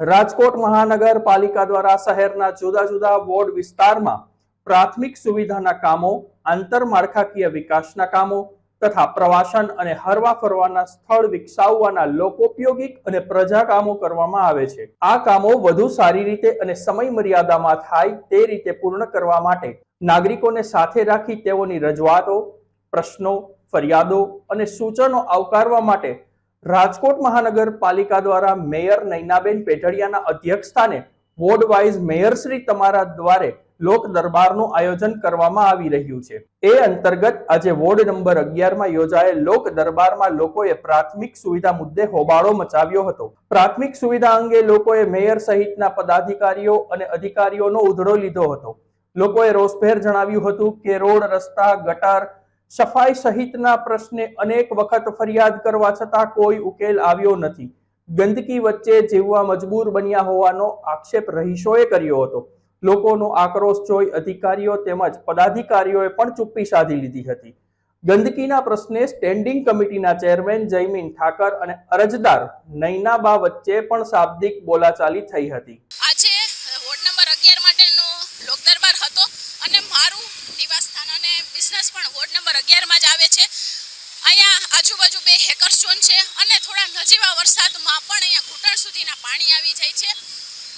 રાજકોટ મહાનગરપાલિકા દ્વારા શહેરના જુદા જુદા વોર્ડ વિસ્તારમાં પ્રાથમિક સુવિધાના કામો આંતરમાળખાકીય વિકાસના કામો તથા પ્રવાસન અને હરવા ફરવાના સ્થળ વિકસાવવાના લોકોપયોગી અને પ્રજા કામો કરવામાં આવે છે. આ કામો વધુ સારી રીતે અને સમય મર્યાદામાં થાય તે રીતે પૂર્ણ કરવા માટે નાગરિકોને સાથે રાખી તેઓની રજૂઆતો, પ્રશ્નો, ફરિયાદો અને સૂચનો આવકારવા માટે રાજકોટ મહાનગરપાલિકા દ્વારા મેયર નૈનાબેન પેઢડિયાના અધ્યક્ષસ્થાને વોર્ડ વાઇઝ મેયરશ્રી તમારા દ્વારે લોક દરબારનું આયોજન કરવામાં આવી રહ્યું છે. એ અંતર્ગત આજે વોર્ડ નંબર અગિયારમાં યોજાયેલ લોક દરબારમાં લોકોએ પ્રાથમિક સુવિધા મુદ્દે હોબાળો મચાવ્યો હતો. પ્રાથમિક સુવિધા અંગે લોકોએ મેયર સહિતના પદાધિકારીઓ અને અધિકારીઓનો ઉધડો લીધો હતો. લોકોએ રોષભેર જણાવ્યું હતું કે રોડ, રસ્તા, ગટર સફાઈ સહિતના પ્રશ્ને અનેક વખત ફરિયાદ કરવા છતાં કોઈ ઉકેલ આવ્યો નથી. ગંદકી વચ્ચે જીવવા મજબૂર બન્યા હોવાનો આક્ષેપ રહીશોએ કર્યો હતો. લોકોનો આક્રોશ જોઈ અધિકારીઓ તેમજ પદાધિકારીઓએ પણ ચુપ્પી સાધી લીધી હતી. ગંદકીના પ્રશ્ને સ્ટેન્ડિંગ કમિટીના ચેરમેન જયમીન ઠાકર અને અરજદાર નૈનાબા વચ્ચે પણ શાબ્દિક બોલાચાલી થઈ હતી આજે વોર્ડ નંબર અગિયાર માટેનો લોક દરબાર હતો અને મારું નિવાસ સ્થાન અને બિઝનેસ પણ વોર્ડ નંબર અગિયારમાં જ આવે છે અહીંયા આજુબાજુ બે છે અને થોડા નજીવા વરસાદમાં પણ અહીંયા ઘૂંટણ સુધીના પાણી આવી જાય છે.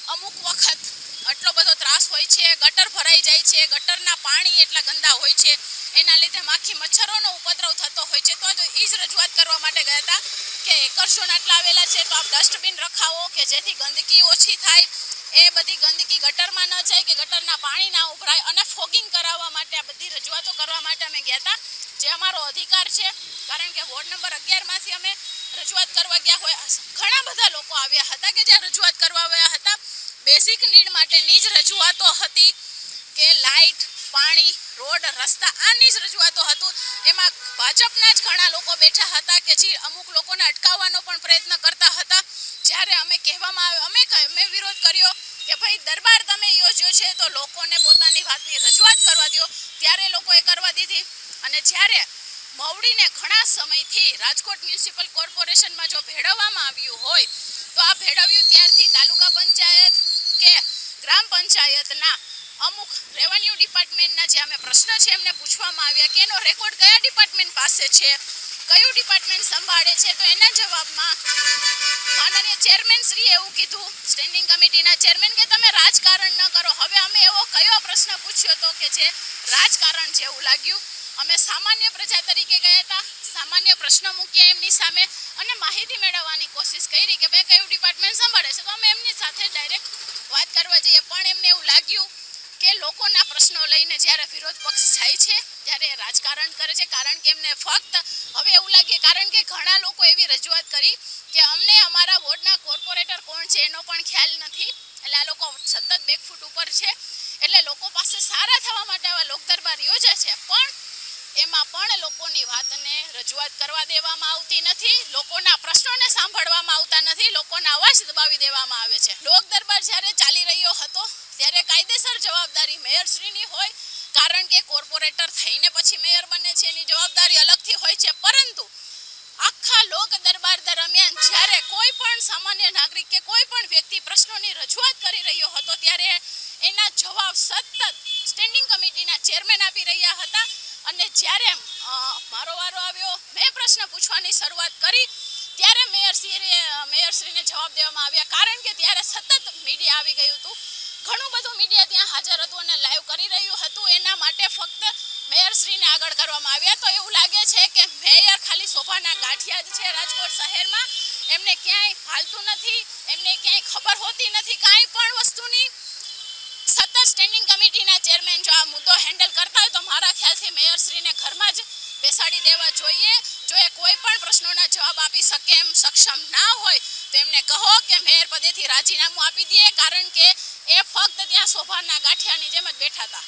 અમુક વખત આટલો બધો ત્રાસ હોય છે, ગટર ભરાઈ જાય છે, ગટરના પાણી એટલા ગંદા હોય છે. એના લીધે માખી મચ્છરોનો ઉપદ્રવ થતો હોય છે. તો જ એ જ રજૂઆત કરવા માટે ગયા હતા કે હેકર્સ આટલા આવેલા છે. તો આપ ડસ્ટબિન રખાવો કે જેથી ગંદકી ઓછી થાય. એ બધી ગંદકી ગટરમાં ન જાય કે ગટરના પાણી ના ઉભરાય. અને ફોગિંગ કરાવવા માટે આ બધી રજૂઆતો કરવા માટે અમે ગયા હતા. જે અમારો અધિકાર છે, કારણ કે વોર્ડ નંબર અગિયારમાંથી અમે રજૂઆત કરવા ગયા હોય. ઘણા બધા લોકો આવ્યા હતા કે જ્યાં રજૂઆત કરવા આવ્યા હતા. બેઝિક નીડ માટેની જ રજૂઆતો હતી કે લાઇટ પાણી, રોડ, રસ્તા, આની જ રજૂઆતો હતું. એમાં ભાજપના જ ઘણા લોકો બેઠા હતા કે જે અમુક લોકોને અટકાવવાનો પણ પ્રયત્ન કરતા હતા. જ્યારે અમે કહેવામાં આવ્યો, અમે અમે વિરોધ કર્યો કે ભાઈ, દરબાર તમે યોજ્યો છે તો લોકોને પોતાની વાતની રજૂઆત કરવા દો ત્યારે લોકોએ કરવા દીધી. અને જ્યારે મવડીને ઘણા સમયથી રાજકોટ મ્યુનિસિપલ કોર્પોરેશનમાં જો ભેળવવામાં આવ્યું હોય, તો આ ભેળવ્યું ત્યારથી તાલુકા પંચાયત કે ગ્રામ પંચાયતના અમુક રેવન્યુ ડિપાર્ટમેન્ટના જે અમે પ્રશ્ન છે એમને પૂછવામાં આવ્યા કે એનો રેકોર્ડ કયા ડિપાર્ટમેન્ટ પાસે છે, કયું ડિપાર્ટમેન્ટ સંભાળે છે, તો એના જવાબમાં ચેરમેન શ્રી એવું કીધું સ્ટેન્ડિંગ કમિટીના ચેરમેન કે તમે રાજકારણ ન કરો. હવે અમે એવો કયો પ્રશ્ન પૂછ્યો તો કે જે રાજકારણ જેવું લાગ્યું. અમે સામાન્ય પ્રજા તરીકે ગયા હતા, સામાન્ય પ્રશ્ન મૂક્યા એમની સામે અને માહિતી મેળવવાની કોશિશ કરી કે ભાઈ કયું ડિપાર્ટમેન્ટ સંભાળે છે. તો અમે એમની સાથે ડાયરેક્ટ વાત કરવા જઈએ. પણ એમને એવું લાગ્યું કે લોકોના પ્રશ્નો લઈને જ્યારે વિરોધ પક્ષ જાય છે ત્યારે એ રાજકારણ કરે છે, કારણ કે એમને ફક્ત હવે એવું લાગે, કારણ કે ઘણા લોકો એવી રજૂઆત કરી કે અમને અમારા વોર્ડના કોર્પોરેટર કોણ છે એનો પણ ખ્યાલ નથી. એટલે આ લોકો સતત બેકફૂટ ઉપર છે. એટલે લોકો પાસે સારા થવા માટે આવા લોક દરબાર યોજે છે. પણ એમાં પણ લોકોની વાતને રજૂઆત કરવા દેવામાં આવતી નથી. લોકોના પ્રશ્નોને સાંભળવામાં આવતા નથી. લોકોના અવાજ દબાવી દેવામાં આવે છે. લોક દરબાર જ્યારે ચાલી રહ્યો હતો, ત્યારે કાયદેસર જવાબદારી મેયરશ્રીની હોય કારણ કે કોર્પોરેટર થઈને પછી મેયર બને છે, એની જવાબદારી અલગથી હોય છે. પરંતુ આખા લોક દરબાર દરમિયાન જ્યારે કોઈ પણ સામાન્ય નાગરિક કે કોઈ પણ વ્યક્તિ પ્રશ્નોની રજૂઆત કરી રહ્યો હતો, ત્યારે એના જવાબ સતત સ્ટેન્ડિંગ કમિટીના ચેરમેન આપી રહ્યા હતા. અને જ્યારે મારો વારો આવ્યો, મેં પ્રશ્ન પૂછવાની શરૂઆત કરી, ત્યારે મેયરશ્રીએ મેયરશ્રીને જવાબ દેવામાં આવ્યા. કારણ કે ત્યારે સતત મીડિયા આવી ગયું હતું. ઘણું બધું મીડિયા ત્યાં હાજર હતું અને લાઈવ કરી રહ્યું હતું એના માટે ફક્ત મેયરશ્રીને આગળ કરવામાં આવ્યા. તો એવું લાગે છે કે મેયર ખાલી શોભાના ગાંઠિયા જ છે રાજકોટ શહેરમાં. એમને ક્યાંય હાલતું નથી, એમને ક્યાંય ખબર હોતી નથી કાંઈ પણ વસ્તુની. સતત સ્ટેન્ડિંગ કમિટીના ચેરમેન જો આ મુદ્દો હેન્ડલ કરતા હોય તો મારા ખ્યાલથી મેયરશ્રીને ઘરમાં જ બેસાડી દેવા જોઈએ. જો એ કોઈ પણ પ્રશ્નોના જવાબ આપી શકે એમ સક્ષમ ના હોય, તો એમને કહો કે મેયર પદેથી રાજીનામું આપી દઈએ કારણ કે એ ફક્ત ત્યાં શોભાના ગાંઠિયાની જેમ જ બેઠા હતા.